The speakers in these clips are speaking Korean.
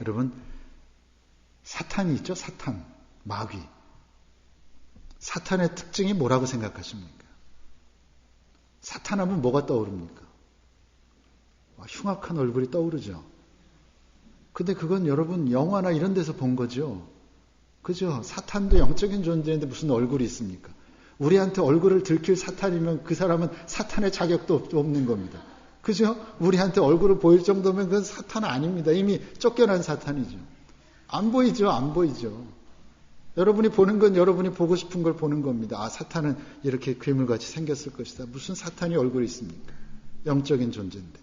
여러분, 사탄이 있죠? 사탄. 마귀. 사탄의 특징이 뭐라고 생각하십니까? 사탄 하면 뭐가 떠오릅니까? 흉악한 얼굴이 떠오르죠. 근데 그건 여러분 영화나 이런 데서 본 거죠. 그죠? 사탄도 영적인 존재인데 무슨 얼굴이 있습니까? 우리한테 얼굴을 들킬 사탄이면 그 사람은 사탄의 자격도 없는 겁니다. 그죠? 우리한테 얼굴을 보일 정도면 그건 사탄 아닙니다. 이미 쫓겨난 사탄이죠. 안 보이죠? 안 보이죠. 여러분이 보는 건 여러분이 보고 싶은 걸 보는 겁니다. 아, 사탄은 이렇게 괴물같이 생겼을 것이다. 무슨 사탄이 얼굴이 있습니까? 영적인 존재인데.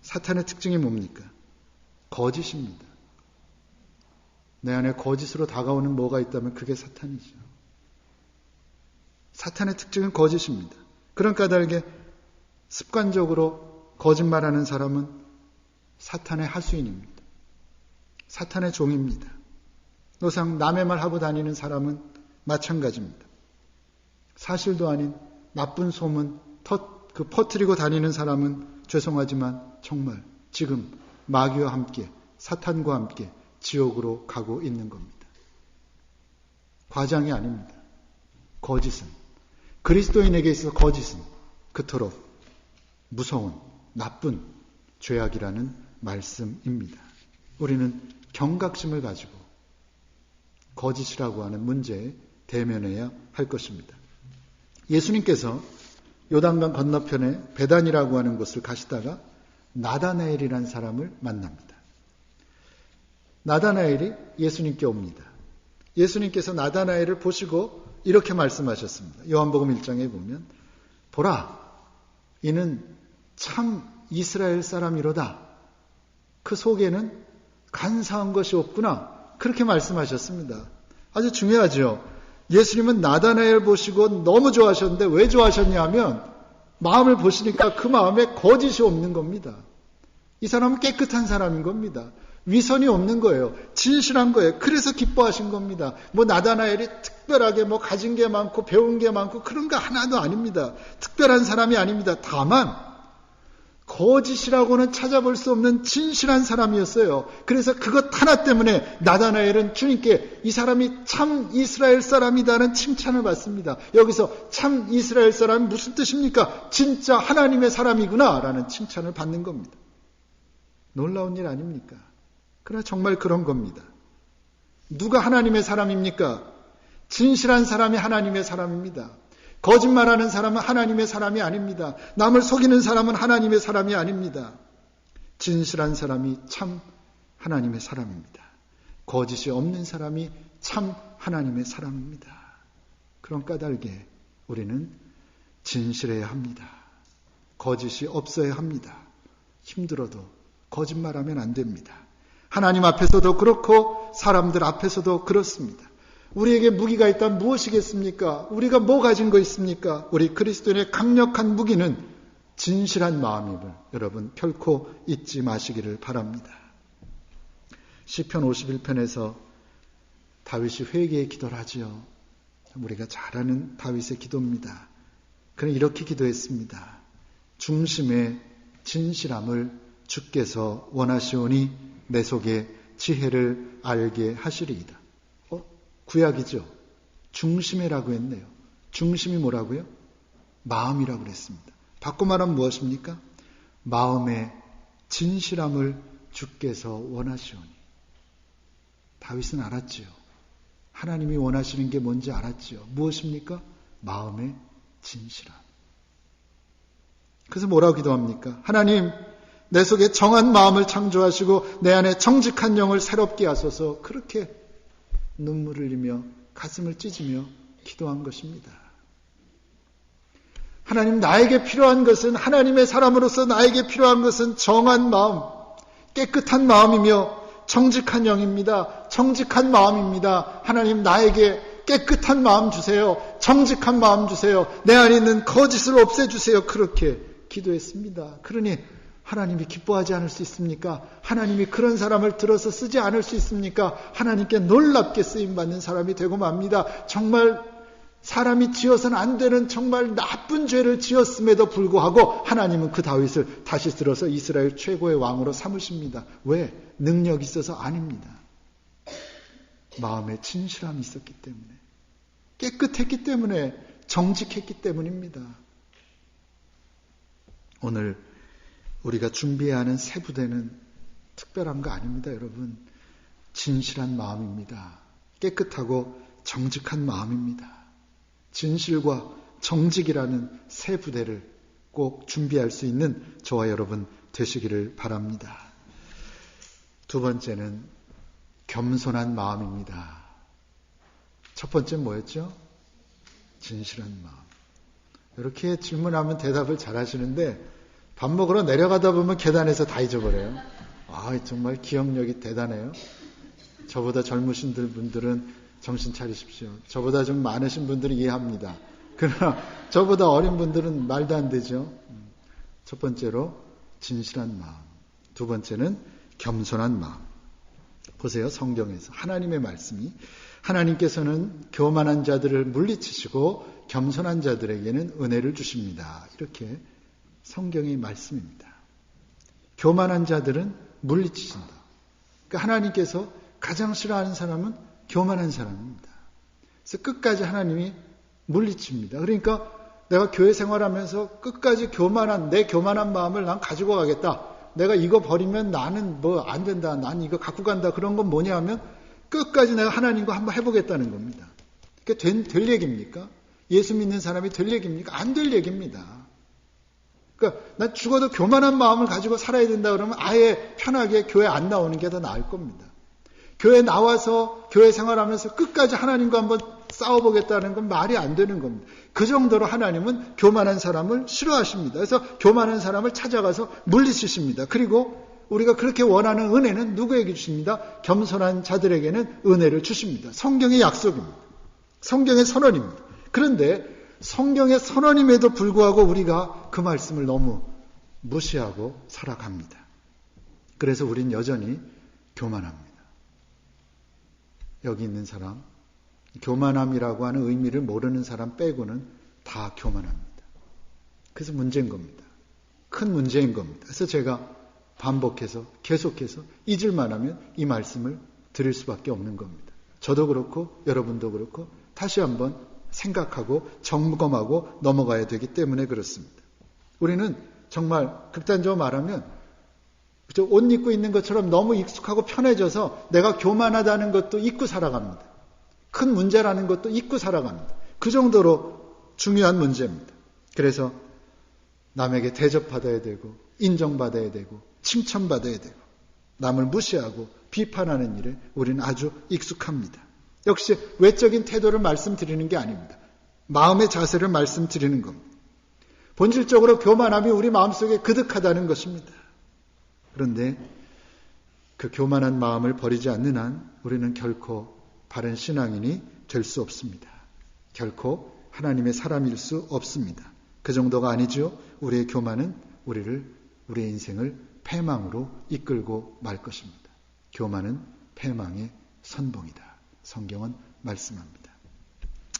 사탄의 특징이 뭡니까? 거짓입니다. 내 안에 거짓으로 다가오는 뭐가 있다면 그게 사탄이죠. 사탄의 특징은 거짓입니다. 그런 까닭에 습관적으로 거짓말하는 사람은 사탄의 하수인입니다. 사탄의 종입니다. 노상 남의 말 하고 다니는 사람은 마찬가지입니다. 사실도 아닌 나쁜 소문 터, 그 퍼트리고 다니는 사람은 죄송하지만 정말 지금 마귀와 함께 사탄과 함께 지옥으로 가고 있는 겁니다. 과장이 아닙니다. 거짓은 그리스도인에게 있어서 거짓은 그토록 무서운 나쁜 죄악이라는 말씀입니다. 우리는 경각심을 가지고 거짓이라고 하는 문제에 대면해야 할 것입니다. 예수님께서 요단강 건너편에 베단이라고 하는 곳을 가시다가 나다나엘이라는 사람을 만납니다. 나다나엘이 예수님께 옵니다. 예수님께서 나다나엘을 보시고 이렇게 말씀하셨습니다. 요한복음 1장에 보면 보라 이는 참 이스라엘 사람이로다. 그 속에는 간사한 것이 없구나. 그렇게 말씀하셨습니다. 아주 중요하죠. 예수님은 나다나엘 보시고 너무 좋아하셨는데 왜 좋아하셨냐 하면 마음을 보시니까 그 마음에 거짓이 없는 겁니다. 이 사람은 깨끗한 사람인 겁니다. 위선이 없는 거예요. 진실한 거예요. 그래서 기뻐하신 겁니다. 뭐 나다나엘이 특별하게 뭐 가진 게 많고 배운 게 많고 그런 거 하나도 아닙니다. 특별한 사람이 아닙니다. 다만 거짓이라고는 찾아볼 수 없는 진실한 사람이었어요. 그래서 그것 하나 때문에 나다나엘은 주님께 이 사람이 참 이스라엘 사람이다는 칭찬을 받습니다. 여기서 참 이스라엘 사람이 무슨 뜻입니까? 진짜 하나님의 사람이구나 라는 칭찬을 받는 겁니다. 놀라운 일 아닙니까? 그러나 정말 그런 겁니다. 누가 하나님의 사람입니까? 진실한 사람이 하나님의 사람입니다. 거짓말하는 사람은 하나님의 사람이 아닙니다. 남을 속이는 사람은 하나님의 사람이 아닙니다. 진실한 사람이 참 하나님의 사람입니다. 거짓이 없는 사람이 참 하나님의 사람입니다. 그런 까닭에 우리는 진실해야 합니다. 거짓이 없어야 합니다. 힘들어도 거짓말하면 안 됩니다. 하나님 앞에서도 그렇고 사람들 앞에서도 그렇습니다. 우리에게 무기가 있다면 무엇이겠습니까? 우리가 뭐 가진 거 있습니까? 우리 그리스도인의 강력한 무기는 진실한 마음임을 여러분 결코 잊지 마시기를 바랍니다. 시편 51편에서 다윗이 회개의 기도를 하지요. 우리가 잘 아는 다윗의 기도입니다. 그는 이렇게 기도했습니다. 중심의 진실함을 주께서 원하시오니 내 속에 지혜를 알게 하시리이다. 구약이죠. 중심이라고 했네요. 중심이 뭐라고요? 마음이라고 그랬습니다. 바꿔 말하면 무엇입니까? 마음의 진실함을 주께서 원하시오니. 다윗은 알았지요. 하나님이 원하시는 게 뭔지 알았지요. 무엇입니까? 마음의 진실함. 그래서 뭐라고 기도합니까? 하나님, 내 속에 정한 마음을 창조하시고 내 안에 정직한 영을 새롭게 하소서 그렇게 눈물을 흘리며 가슴을 찢으며 기도한 것입니다. 하나님 나에게 필요한 것은 하나님의 사람으로서 나에게 필요한 것은 정한 마음, 깨끗한 마음이며 정직한 영입니다. 정직한 마음입니다. 하나님 나에게 깨끗한 마음 주세요. 정직한 마음 주세요. 내 안에 있는 거짓을 없애주세요. 그렇게 기도했습니다. 그러니 하나님이 기뻐하지 않을 수 있습니까? 하나님이 그런 사람을 들어서 쓰지 않을 수 있습니까? 하나님께 놀랍게 쓰임 받는 사람이 되고 맙니다. 정말 사람이 지어서는 안 되는 정말 나쁜 죄를 지었음에도 불구하고 하나님은 그 다윗을 다시 들어서 이스라엘 최고의 왕으로 삼으십니다. 왜? 능력 있어서 아닙니다. 마음에 진실함이 있었기 때문에 깨끗했기 때문에 정직했기 때문입니다. 오늘 우리가 준비해야 하는 새 부대는 특별한 거 아닙니다, 여러분. 진실한 마음입니다. 깨끗하고 정직한 마음입니다. 진실과 정직이라는 새 부대를 꼭 준비할 수 있는 저와 여러분 되시기를 바랍니다. 두 번째는 겸손한 마음입니다. 첫 번째 뭐였죠? 진실한 마음. 이렇게 질문하면 대답을 잘 하시는데 밥 먹으러 내려가다 보면 계단에서 다 잊어버려요. 아, 정말 기억력이 대단해요. 저보다 젊으신 분들은 정신 차리십시오. 저보다 좀 많으신 분들은 이해합니다. 그러나 저보다 어린 분들은 말도 안 되죠. 첫 번째로 진실한 마음. 두 번째는 겸손한 마음. 보세요. 성경에서 하나님의 말씀이 하나님께서는 교만한 자들을 물리치시고 겸손한 자들에게는 은혜를 주십니다. 이렇게 성경의 말씀입니다. 교만한 자들은 물리치신다. 그러니까 하나님께서 가장 싫어하는 사람은 교만한 사람입니다. 그래서 끝까지 하나님이 물리칩니다. 그러니까 내가 교회 생활하면서 끝까지 교만한 내 교만한 마음을 난 가지고 가겠다. 내가 이거 버리면 나는 뭐 안 된다. 난 이거 갖고 간다. 그런 건 뭐냐 하면 끝까지 내가 하나님과 한번 해보겠다는 겁니다. 그게 된, 될 얘기입니까? 예수 믿는 사람이 될 얘기입니까? 안 될 얘기입니다. 그러니까 난 죽어도 교만한 마음을 가지고 살아야 된다 그러면 아예 편하게 교회 안 나오는 게 더 나을 겁니다. 교회 나와서 교회 생활하면서 끝까지 하나님과 한번 싸워보겠다는 건 말이 안 되는 겁니다. 그 정도로 하나님은 교만한 사람을 싫어하십니다. 그래서 교만한 사람을 찾아가서 물리치십니다. 그리고 우리가 그렇게 원하는 은혜는 누구에게 주십니다? 겸손한 자들에게는 은혜를 주십니다. 성경의 약속입니다. 성경의 선언입니다. 그런데 성경의 선언임에도 불구하고 우리가 그 말씀을 너무 무시하고 살아갑니다. 그래서 우린 여전히 교만합니다. 여기 있는 사람, 교만함이라고 하는 의미를 모르는 사람 빼고는 다 교만합니다. 그래서 문제인 겁니다. 큰 문제인 겁니다. 그래서 제가 반복해서 계속해서 잊을만 하면 이 말씀을 드릴 수밖에 없는 겁니다. 저도 그렇고 여러분도 그렇고 다시 한번 생각하고 점검하고 넘어가야 되기 때문에 그렇습니다. 우리는 정말 극단적으로 말하면 옷 입고 있는 것처럼 너무 익숙하고 편해져서 내가 교만하다는 것도 잊고 살아갑니다. 큰 문제라는 것도 잊고 살아갑니다. 그 정도로 중요한 문제입니다. 그래서 남에게 대접받아야 되고 인정받아야 되고 칭찬받아야 되고 남을 무시하고 비판하는 일에 우리는 아주 익숙합니다. 역시 외적인 태도를 말씀드리는 게 아닙니다. 마음의 자세를 말씀드리는 겁니다. 본질적으로 교만함이 우리 마음속에 그득하다는 것입니다. 그런데 그 교만한 마음을 버리지 않는 한 우리는 결코 바른 신앙인이 될 수 없습니다. 결코 하나님의 사람일 수 없습니다. 그 정도가 아니죠. 우리의 교만은 우리를 우리의 인생을 패망으로 이끌고 말 것입니다. 교만은 패망의 선봉이다. 성경은 말씀합니다.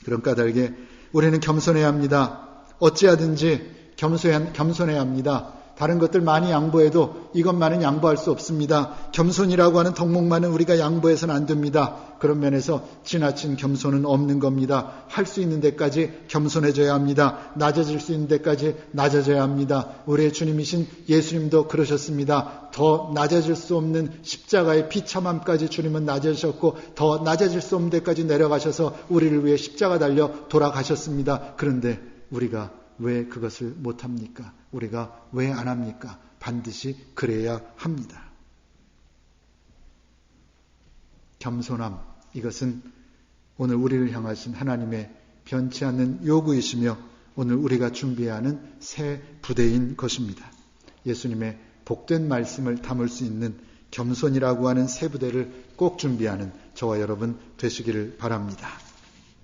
그런 까닭에 우리는 겸손해야 합니다. 어찌하든지 겸손해야 합니다. 다른 것들 많이 양보해도 이것만은 양보할 수 없습니다. 겸손이라고 하는 덕목만은 우리가 양보해서는 안 됩니다. 그런 면에서 지나친 겸손은 없는 겁니다. 할 수 있는 데까지 겸손해져야 합니다. 낮아질 수 있는 데까지 낮아져야 합니다. 우리의 주님이신 예수님도 그러셨습니다. 더 낮아질 수 없는 십자가의 비참함까지 주님은 낮아지셨고 더 낮아질 수 없는 데까지 내려가셔서 우리를 위해 십자가 달려 돌아가셨습니다. 그런데 우리가 왜 그것을 못합니까? 우리가 왜 안 합니까? 반드시 그래야 합니다. 겸손함, 이것은 오늘 우리를 향하신 하나님의 변치 않는 요구이시며 오늘 우리가 준비해야 하는 새 부대인 것입니다. 예수님의 복된 말씀을 담을 수 있는 겸손이라고 하는 새 부대를 꼭 준비하는 저와 여러분 되시기를 바랍니다.